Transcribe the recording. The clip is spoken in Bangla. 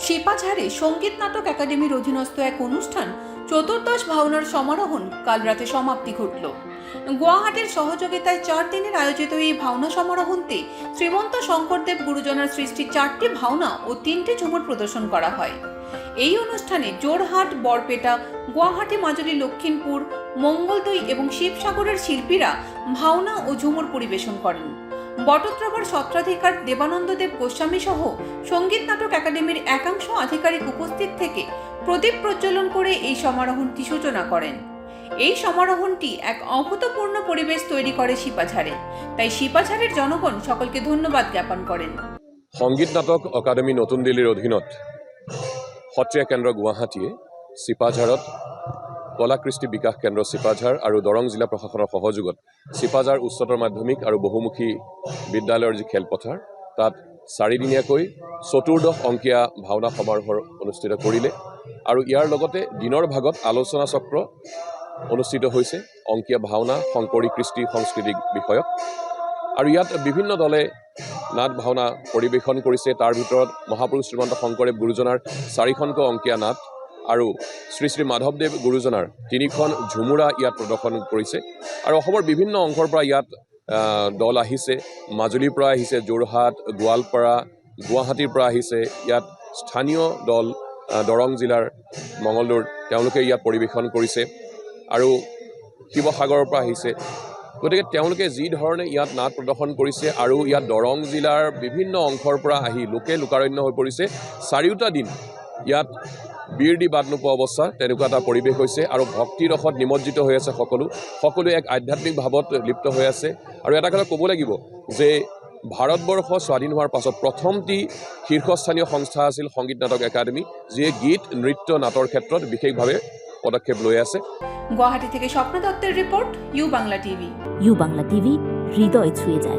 সংগীত নাটক একাডেমির অধীনস্থ এক অনুষ্ঠান চতুর্দশ ভাওনার সমারোহণ কাল রাতে সমাপ্তি ঘটল। গুয়াহাটির সহযোগিতায় চার দিনের আয়োজিত এই ভাওনা সমারোহণতে শ্রীমন্ত শঙ্করদেব গুরুজনার সৃষ্টি চারটি ভাওনা ও তিনটি ঝুমুর প্রদর্শন করা হয়। এই অনুষ্ঠানে জোরহাট, বরপেটা, গুয়াহাটি মাজুলি লক্ষিমপুর মঙ্গলদৈ এবং শিবসাগরের শিল্পীরা ভাওনা ও ঝুমুর পরিবেশন করেন। বটদ্রবার সত্রাধিকার দেবানন্দদেব গোস্বামী সহ সংগীত নাটক একাডেমির একাংশ আধিকারিক উপস্থিত থেকে প্রদীপ প্রজ্বলন করে এই সমারোহণটি সূচনা করেন। এই সমারোহণটি এক অভূতপূর্ণ পরিবেশ তৈরি করে শিপাঝাড়ে তাই শিপাঝাড়ের জনগণ সকলকে ধন্যবাদ জ্ঞাপন করেন। সংগীত নাটক অকাডেমি নতুন দিল্লীৰ অধীনত। সত্ৰীয়া কেন্দ্ৰ গুৱাহাটীয়ে চিপাঝাৰত কলা কৃষ্টি বিকাশ কেন্দ্ৰ চিপাঝাৰ আৰু দৰং জিলা প্ৰশাসনৰ সহযোগত চিপাঝাৰ উচ্চতৰ মাধ্যমিক আৰু বহুমুখী বিদ্যালয়ৰ যি খেলপথাৰ তাত চাৰিদিনীয়াকৈ চতুৰ্দশ অংকীয়া ভাওনা সমাৰোহ অনুষ্ঠিত কৰিলে আৰু ইয়াৰ লগতে দিনৰ ভাগত আলোচনা চক্ৰ অনুষ্ঠিত হৈছে অংকীয়া ভাওনা শংকৰী কৃষ্টি সংস্কৃতিক বিষয়ক। আৰু ইয়াত বিভিন্ন দলে নাট ভাওনা পৰিৱেশন কৰিছে তাৰ ভিতৰত মহাপুৰুষ শ্ৰীমন্ত শংকৰদেৱ গুৰুজনাৰ চাৰিখনকৈ অংকীয়া নাট আৰু শ্ৰী শ্ৰী মাধৱদেৱ গুৰুজনাৰ তিনিখন ঝুমুৰা ইয়াত প্ৰদৰ্শন কৰিছে। আৰু অসমৰ বিভিন্ন অংশৰ পৰা ইয়াত দল আহিছে। মাজুলীৰ পৰা আহিছে যোৰহাট গোৱালপাৰা গুৱাহাটীৰ পৰা আহিছে। ইয়াত স্থানীয় দল দৰং জিলাৰ মঙলদৈৰ তেওঁলোকে ইয়াত পৰিৱেশন কৰিছে। আৰু শিৱসাগৰৰ পৰা আহিছে। গতিকে তেওঁলোকে যি ধৰণে ইয়াত নাট প্ৰদৰ্শন কৰিছে আৰু ইয়াত দৰং জিলাৰ বিভিন্ন অংশৰ পৰা আহি লোকে লোকাৰণ্য হৈ পৰিছে চাৰিওটা দিন ইয়াত বীৰ দি বাট নোপোৱা অৱস্থা তেনেকুৱা এটা পৰিৱেশ হৈছে আৰু ভক্তিৰ ৰসত নিমজ্জিত হৈ আছে সকলো। সকলোৱে এক আধ্যাত্মিক ভাৱত লিপ্ত হৈ আছে। আৰু এটা কথা ক'ব লাগিব যে ভাৰতবৰ্ষ স্বাধীন হোৱাৰ পাছত প্ৰথমটি শীৰ্ষস্থানীয় সংস্থা আছিল সংগীত নাটক একাডেমী যিয়ে গীত নৃত্য নাটৰ ক্ষেত্ৰত বিশেষভাৱে পদক্ষেপ লৈ আছে। গুয়াহাটি থেকে স্বপ্ন দত্তের report U Bangla TV. U Bangla TV হৃদয় ছুঁয়ে যায়।